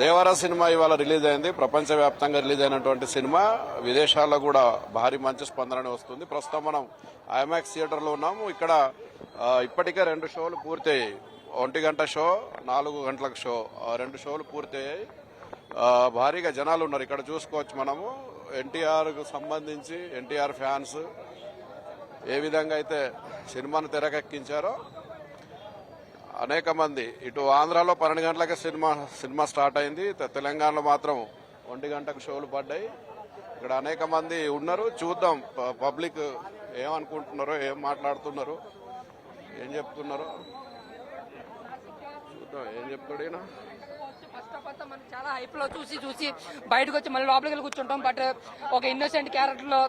దేవర cinema ఇవాళ release అయింది. ప్రపంచవ్యాప్తంగా రిలీజ్ అయినటువంటి సినిమా. విదేశాల్లో కూడా భారీ మంచి స్పందన వస్తుంది. ప్రస్తుతం మనం ఐమాక్స్ థియేటర్లో ఉన్నాము. ఇక్కడ ఇప్పటికే రెండు షోలు పూర్తయ్యాయి. ఒంటి గంట షో నాలుగు గంటలకు షో. రెండు షోలు పూర్తయ్యాయి. భారీగా జనాలు ఉన్నారు. ఇక్కడ చూసుకోవచ్చు మనము. ఎన్టీఆర్కు సంబంధించి ఎన్టీఆర్ ఫ్యాన్స్ ఏ విధంగా అయితే సినిమాను తెరకెక్కించారో అనేక మంది. ఇటు ఆంధ్రాలో పన్నెండు గంటలకే సినిమా సినిమా స్టార్ట్ అయింది. తెలంగాణలో మాత్రం ఒంటి గంటకు షోలు పడ్డాయి. ఇక్కడ అనేక మంది ఉన్నారు. చూద్దాం ప- పబ్లిక్ ఏమనుకుంటున్నారో ఏం మాట్లాడుతున్నారు ఏం చెప్తున్నారు. చూద్దాం ఏం చెప్తాడు ఈయన. మనం చాలా హైప్లో చూసి చూసి బయటకు వచ్చి మళ్ళీ లోపలికి వెళ్ళి కూర్చుంటాం. బట్ ఒక ఇన్నోసెంట్ క్యారెక్టర్లో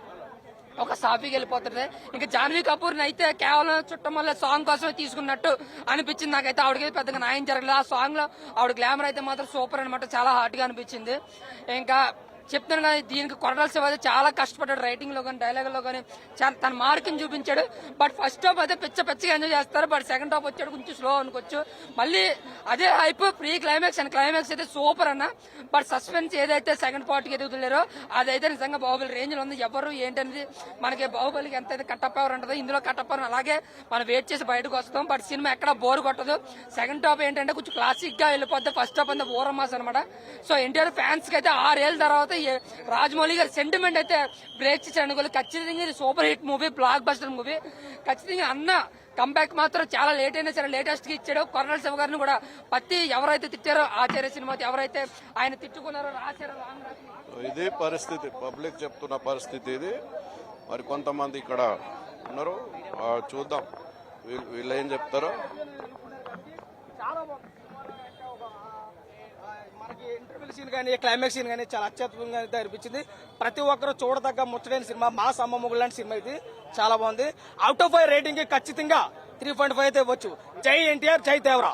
ఒక సాఫీకి వెళ్ళిపోతుంది. ఇంకా జాన్వీ కపూర్ని అయితే కేవలం చుట్టం వల్ల సాంగ్ కోసమే తీసుకున్నట్టు అనిపించింది నాకైతే. ఆవిడకి పెద్దగా న్యాయం జరగలేదు. ఆ సాంగ్లో ఆవిడ గ్లామర్ అయితే మాత్రం సూపర్ అనమాట చాలా హార్ట్గా అనిపించింది. ఇంకా చెప్తాను కానీ దీనికి కొరటాల శివ అయితే చాలా కష్టపడ్డాడు రైటింగ్లో కానీ డైలాగ్లో కానీ చాలా తన మార్కింగ్ చూపించాడు. బట్ ఫస్ట్ టాప్ అయితే పిచ్చ పిచ్చగా ఎంజాయ్ చేస్తారు. బట్ సెకండ్ టాప్ వచ్చాడు కొంచెం స్లో అనుకోవచ్చు. మళ్ళీ అదే hype pre climax and climax అయితే సూపర్ అన్న. బట్ సస్పెన్స్ ఏదైతే సెకండ్ పార్ట్కి ఎదుగుతున్నారో అదైతే నిజంగా బాహుబలి రేంజ్లో ఉంది. ఎవరు ఏంటనేది మనకి బాహుబలికి ఎంత అయితే కట్టప్ అవర్ ఉంటుందో ఇందులో కట్టప్ అవర్ అలాగే మనం వెయిట్ చేసి బయటకు వస్తాం. బట్ సినిమా ఎక్కడ బోర్ కొట్టదు. సెకండ్ టాప్ ఏంటంటే కొంచెం క్లాసిక్గా వెళ్ళిపోద్ది. ఫస్ట్ టాప్ అంతా ఊరమాస్ అనమాట సో ఎన్టీఆర్ ఫ్యాన్స్కి అయితే ఆరేళ్ళ తర్వాత రాజమౌళి గారి సెంటిమెంట్ అయితే బ్రేక్ చేసి అనుకోలేదు. ఖచ్చితంగా ఇది super hit movie blockbuster movie ఖచ్చితంగా అన్న కంబ్యాక్ మాత్రం చాలా లేట్ అయినా సరే లేటెస్ట్గా ఇచ్చాడు. కొరణాల శివ గారిని కూడా ప్రతి ఎవరైతే తిట్టారో ఆచార్య సినిమా ఎవరైతే ఆయన తిట్టుకున్నారో రాశారో రాసిన ఇది పరిస్థితి. పబ్లిక్ చెప్తున్న పరిస్థితి ఇది. మరి కొంతమంది ఇక్కడ ఉన్నారు చూద్దాం. వీళ్ళు వీళ్ళు ఏం చెప్తారో. మనకి ఇంటర్వ్యూ సీన్ కానీ క్లైమాక్స్ సీన్ కానీ చాలా అత్యద్భుతంగా అయితే అనిపించింది. ప్రతి ఒక్కరు చూడదగ్గ ముచ్చటైన సినిమా మా సమ్మమ్మగుడు లాంటి సినిమా ఇది. చాలా బాగుంది. అవుట్ ఆఫ్ ఫైవ్ రేటింగ్ ఖచ్చితంగా త్రీ పాయింట్ ఫైవ్ అయితే ఇవ్వచ్చు. జై ఎన్టీఆర్ జై దేవరా.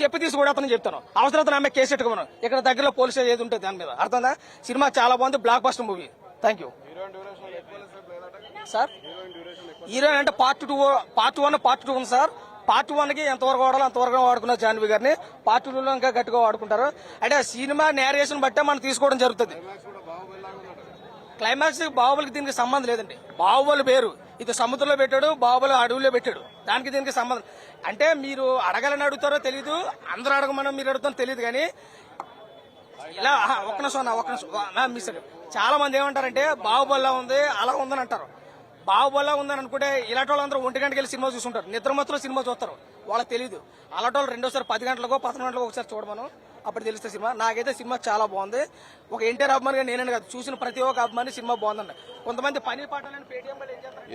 చెప్పి తీసి కూడా అతను చెప్తాను. అవసరం ఆమె కేసు పెట్టుకోమను. ఇక్కడ దగ్గరలో పోలీస్ స్టేషన్ ఏది ఉంటుంది దాని మీద. అర్థందా సినిమా చాలా బాగుంది. Blockbuster movie thank you sir heroine అంటే part two part one part two ఉంది సార్ పార్ట్ వన్కి ఎంతవరకు వాడాలో అంతవరకు వాడుకున్నారు జాన్వి గారిని. పార్ట్ టూ లో ఇంకా గట్టిగా వాడుకుంటారు. అంటే సినిమా నేరేషన్ బట్టే మనం తీసుకోవడం జరుగుతుంది. క్లైమాక్స్ బాహుబలికి దీనికి సంబంధం లేదండి. బాహుబలి పేరు. ఇది సముద్రంలో పెట్టాడు బాహుబలి అడవుల్లో పెట్టాడు. దానికి దీనికి సంబంధం. అంటే మీరు అడగాలని అడుగుతారో తెలియదు అందరూ అడగమని మీరు అడుగుతారో తెలియదు కానీ ఇలా ఒక్క నిమిషం ఒక్క నిమిషం. మిస్ అండి చాలా మంది ఏమంటారంటే బాహుబలిలా ఉంది అలా ఉందని అంటారు. బాహుబలిలా ఉందని అనుకుంటే ఇలాంటి వాళ్ళందరూ ఒంటి గంటకి వెళ్ళి సినిమా చూసుంటారు. నిద్ర మాత్రం సినిమా చూస్తారు. వాళ్ళకి తెలియదు అలాంటి వాళ్ళు రెండోసారి పది గంటలకో పదకొండు గంటలకు ఒకసారి చూడమను. అప్పుడు తెలిస్తే సినిమా. నాకైతే సినిమా చాలా బాగుంది. ఒక ఎన్టీఆర్ అభిమానిగా నేనే కాదు చూసిన ప్రతి ఒక్క అభిమాని సినిమా బాగుందండి కొంతమంది పని పాటలని పేటీఎం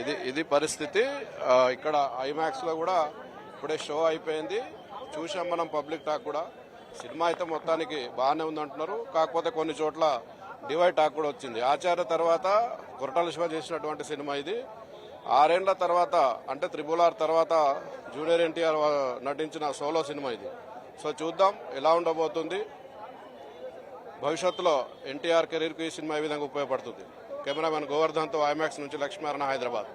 ఇది ఇది పరిస్థితి. ఇక్కడ ఐమాక్స్లో కూడా ఇప్పుడే షో అయిపోయింది. చూసాం మనం పబ్లిక్ టాక్ కూడా. సినిమా అయితే మొత్తానికి బాగానే ఉంది అంటున్నారు కాకపోతే కొన్ని చోట్ల డివైడ్ టాక్ కూడా వచ్చింది. ఆచార్య తర్వాత కొరటాల శివ చేసినటువంటి సినిమా ఇది. ఆరేండ్ల తర్వాత అంటే త్రిబుల్ ఆర్ తర్వాత జూనియర్ ఎన్టీఆర్ నటించిన సోలో సినిమా ఇది. సో చూద్దాం ఎలా ఉండబోతుంది. భవిష్యత్తులో ఎన్టీఆర్ కెరీర్కి ఈ సినిమా ఏ విధంగా ఉపయోగపడుతుంది. కెమెరామెన్ గోవర్ధన్తో ఐమాక్స్ నుంచి లక్ష్మీనారాయణ హైదరాబాద్.